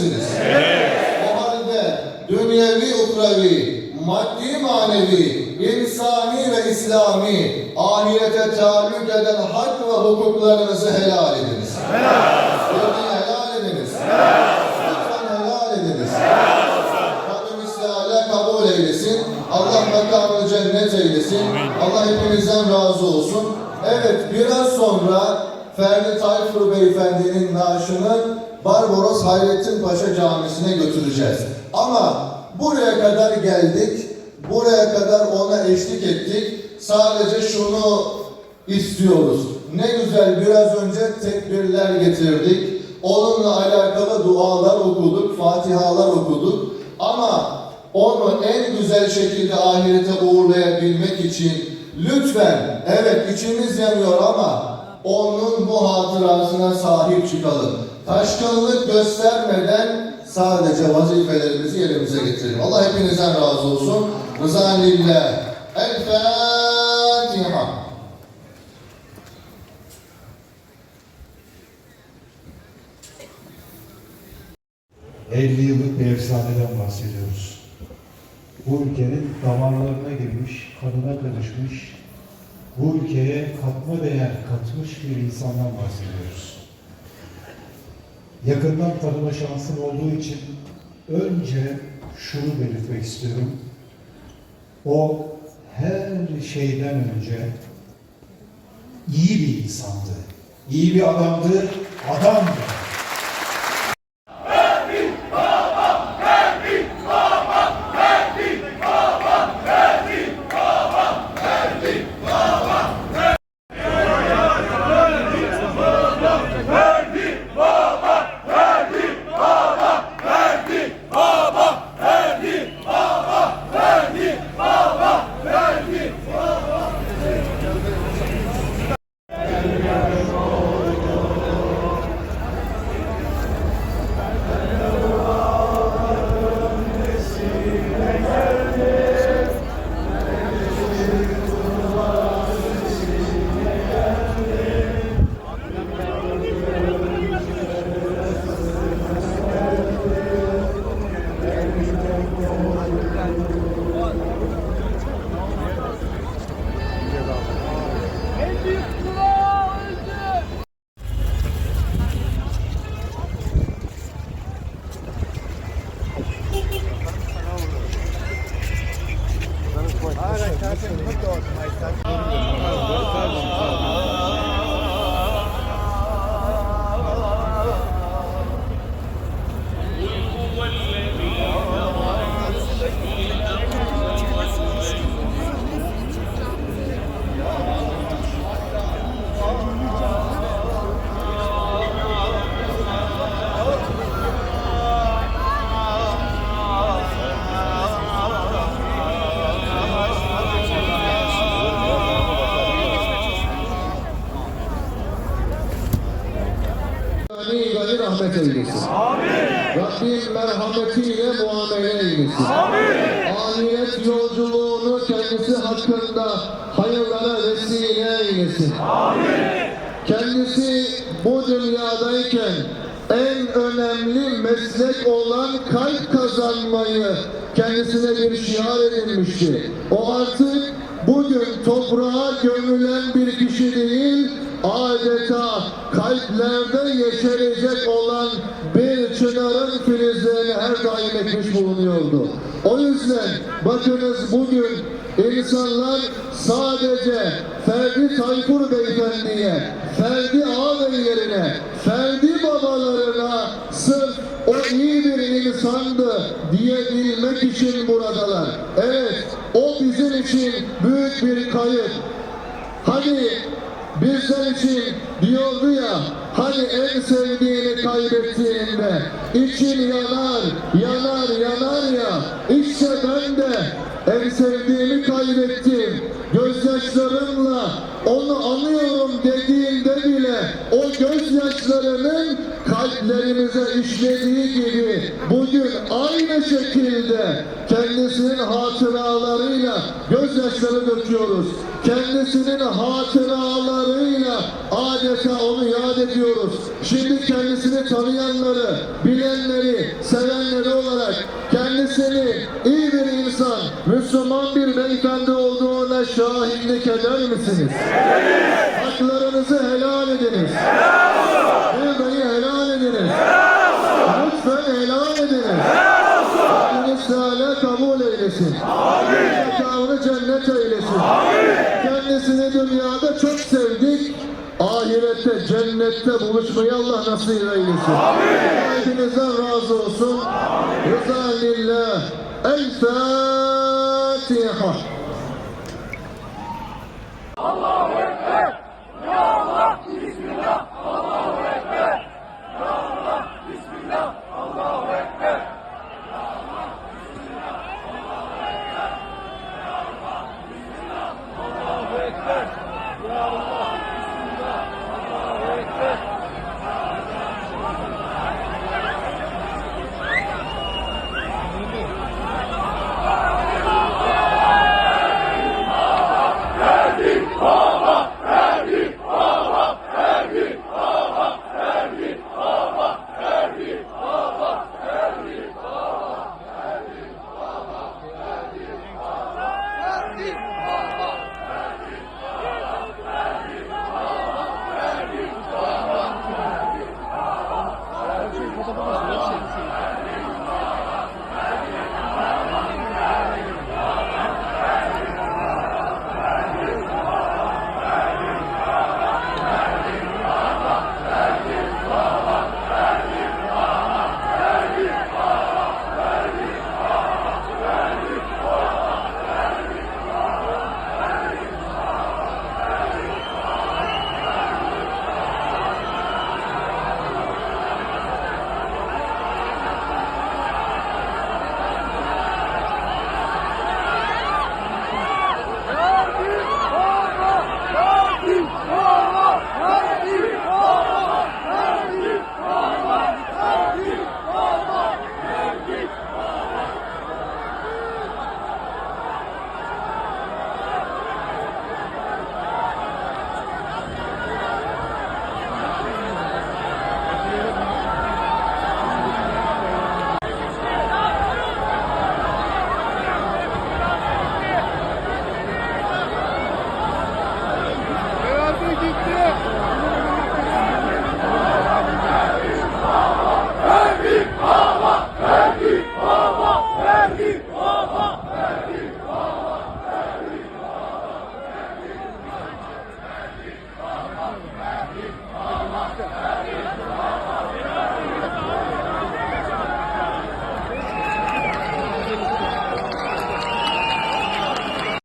misiniz? Evet. O halde dünyevi, ukrevi, maddi, manevi, insani ve İslami, ahirete taalluk eden hak ve hukuklarınızı helal ediniz. Helal. helal ediniz. Lütfen helal ediniz. Rabbim istihale kabul eylesin. Allah makamını cennet eylesin. Allah hepinizden razı olsun. Evet biraz sonra Ferdi Tayfur Beyefendi'nin naaşını Barbaros Hayrettin Paşa Camisi'ne götüreceğiz. Ama buraya kadar geldik. Buraya kadar ona eşlik ettik. Sadece şunu istiyoruz. Ne güzel biraz önce tekbirler getirdik. Onunla alakalı dualar okuduk, fatihalar okuduk. Ama onu en güzel şekilde ahirete uğurlayabilmek için lütfen, evet içimiz yanıyor ama onun bu hatırasına sahip çıkalım. Taşkınlık göstermeden sadece vazifelerimizi yerimize getirelim. Allah hepinizden razı olsun. Rıza lillah. El Fatiha. ...50 yıllık bir efsaneden bahsediyoruz. Bu ülkenin damarlarına girmiş, kanına karışmış, bu ülkeye katma değer katmış bir insandan bahsediyoruz. Yakından tanıma şansım olduğu için önce şunu belirtmek istiyorum. O her şeyden önce iyi bir insandı. İyi bir adamdı, adamdı. Kendisi hakkında hayırlara vesile eylesin. Kendisi bu dünyadayken en önemli meslek olan kalp kazanmayı kendisine bir şiar edinmişti. O artık bugün toprağa gömülen bir kişi değil, adeta kalplerde yeşerecek olan bir çınarın filizlerini her daim ekmiş bulunuyordu. O yüzden bakınız bugün insanlar sadece Ferdi Tayfur Beyefendi'ye, Ferdi Ağabey yerine, Ferdi Baba babalarına sırf o iyi bir insandı diyebilmek için buradalar. Evet, o bizim için büyük bir kayıp. Hani bizler için diyordu ya hani en sevdiğini kaybettiğinde için yanar yanar yanar ya işte ben en sevdiğimi kaybettim. Gözyaşlarımla onu anıyorum dediğinde bile o gözyaşlarının kalplerimize işlediği gibi bugün aynı şekilde kendisinin hatıralarıyla gözyaşları döküyoruz. Kendisinin hatıralarıyla adeta onu yad ediyoruz. Şimdi kendisini tanıyanları, bilenleri, sevenleri olarak kendisini iyi bir insan, Müslüman bir beyefendi olduğuna şahitlik eder misiniz? Haklarınızı helal ediniz. Bir beni helal ediniz. Lütfen helal ediniz. Rabbimiz Teala kabul eylesin. Mekanını cennet eylesin. Kendisini dünyada çok sevdik. Ahirette, cennette buluşmayı Allah nasip eylesin. Hepinizden razı olsun. Rıza lillah. El Fatiha.